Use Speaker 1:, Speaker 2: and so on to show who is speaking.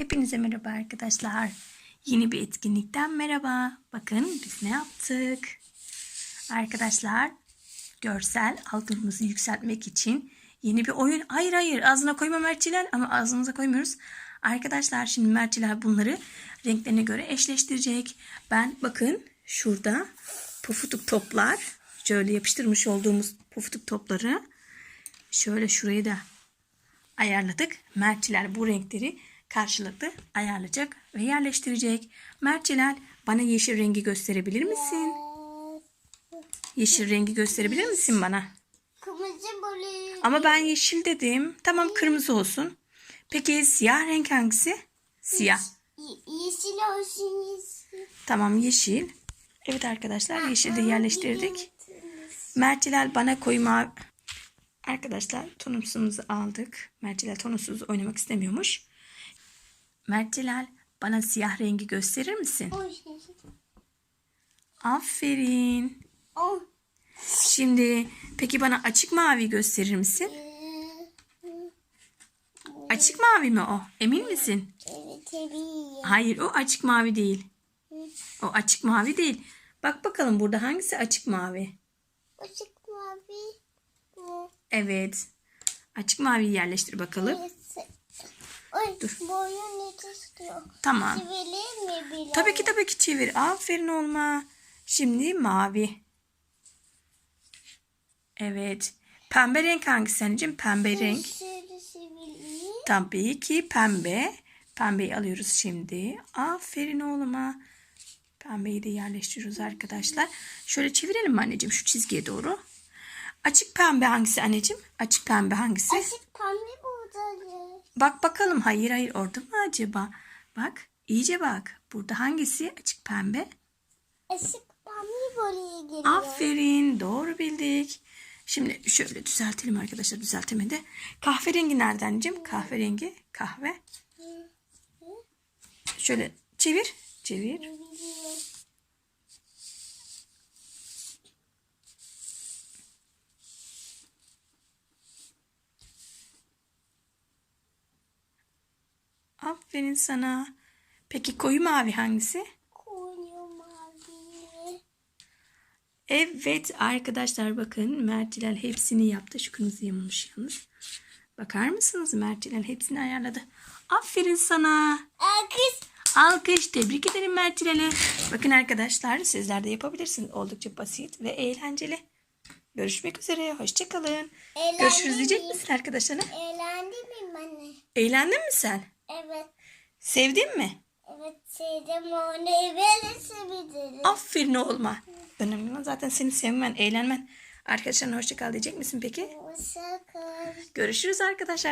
Speaker 1: Hepinize merhaba arkadaşlar. Yeni bir etkinlikten merhaba. Bakın biz ne yaptık? Arkadaşlar görsel algımızı yükseltmek için yeni bir oyun. Hayır hayır ağzına koyma merciler ama ağzımıza koymuyoruz. Arkadaşlar şimdi merciler bunları renklerine göre eşleştirecek. Ben bakın şurada pufuduk toplar. Şöyle yapıştırmış olduğumuz pufuduk topları. Şöyle şurayı da ayarladık. Mertçiler bu renkleri karşılıklı ayarlayacak ve yerleştirecek. Mertçiler bana yeşil rengi gösterebilir misin? Yeşil rengi gösterebilir misin bana?
Speaker 2: Kırmızı böyle.
Speaker 1: Ama ben yeşil dedim. Tamam kırmızı olsun. Peki siyah renk hangisi? Siyah.
Speaker 2: Ye- yeşil olsun yeşil.
Speaker 1: Tamam yeşil. Evet arkadaşlar yeşil de yerleştirdik. Mertçiler bana koyu mavi... Arkadaşlar tonusumuzu aldık. Mertçiler tonusuz oynamak istemiyormuş. Mertçiler bana siyah rengi gösterir misin? Aferin. Şimdi peki bana açık mavi gösterir misin? Açık mavi mi o? Emin misin?
Speaker 2: Evet tabii.
Speaker 1: Hayır o açık mavi değil. O açık mavi değil. Bak bakalım burada hangisi açık mavi?
Speaker 2: Işık mavi. Bu.
Speaker 1: Evet. Açık maviyi yerleştir bakalım.
Speaker 2: Neyse. Oy, boyun ne istiyor?
Speaker 1: Tamam.
Speaker 2: Çivilir mi biraz?
Speaker 1: Tabii ki tabii ki çevir. Aferin olma. Şimdi mavi. Evet. Pembe renk hangisi anneciğim? Pembe renk.
Speaker 2: Şöyle çevireyim.
Speaker 1: Tabii ki pembe. Pembeyi alıyoruz şimdi. Aferin oğluma. Pembeyi de yerleştiriyoruz arkadaşlar. Şöyle çevirelim mi anneciğim şu çizgiye doğru? Açık pembe hangisi anneciğim? Açık pembe hangisi?
Speaker 2: Açık pembe.
Speaker 1: Bak bakalım. Hayır hayır orada mı acaba? Bak iyice bak. Burada hangisi açık pembe?
Speaker 2: Açık pembe böyle geliyor.
Speaker 1: Aferin. Doğru bildik. Şimdi şöyle düzeltelim arkadaşlar. Düzeltemedi. Kahverengi nereden anneciğim? Kahverengi. Kahve. Şöyle çevir. Çevir. Aferin sana. Peki koyu mavi hangisi?
Speaker 2: Koyu mavi.
Speaker 1: Evet arkadaşlar bakın Mertçiler hepsini yaptı. Şu kırmızı yamulmuş yalnız. Bakar mısınız? Mertçiler hepsini ayarladı. Aferin sana.
Speaker 2: Alkış.
Speaker 1: Alkış. Tebrik ederim Mertçiler'e. Bakın arkadaşlar sizler de yapabilirsiniz. Oldukça basit ve eğlenceli. Görüşmek üzere. Hoşçakalın. Görüşürüz diyecek
Speaker 2: mi?
Speaker 1: misin arkadaşlarına?
Speaker 2: Eğlendi mi bana?
Speaker 1: Eğlendin mi sen?
Speaker 2: Evet.
Speaker 1: Sevdin mi?
Speaker 2: Evet sevdim onu. Böyle seviyorum.
Speaker 1: Aferin oğluma. Önemli olan zaten seni sevmen, eğlenmen. Arkadaşlarına hoşça kal diyecek misin peki?
Speaker 2: Hoşça kal.
Speaker 1: Görüşürüz arkadaşlar.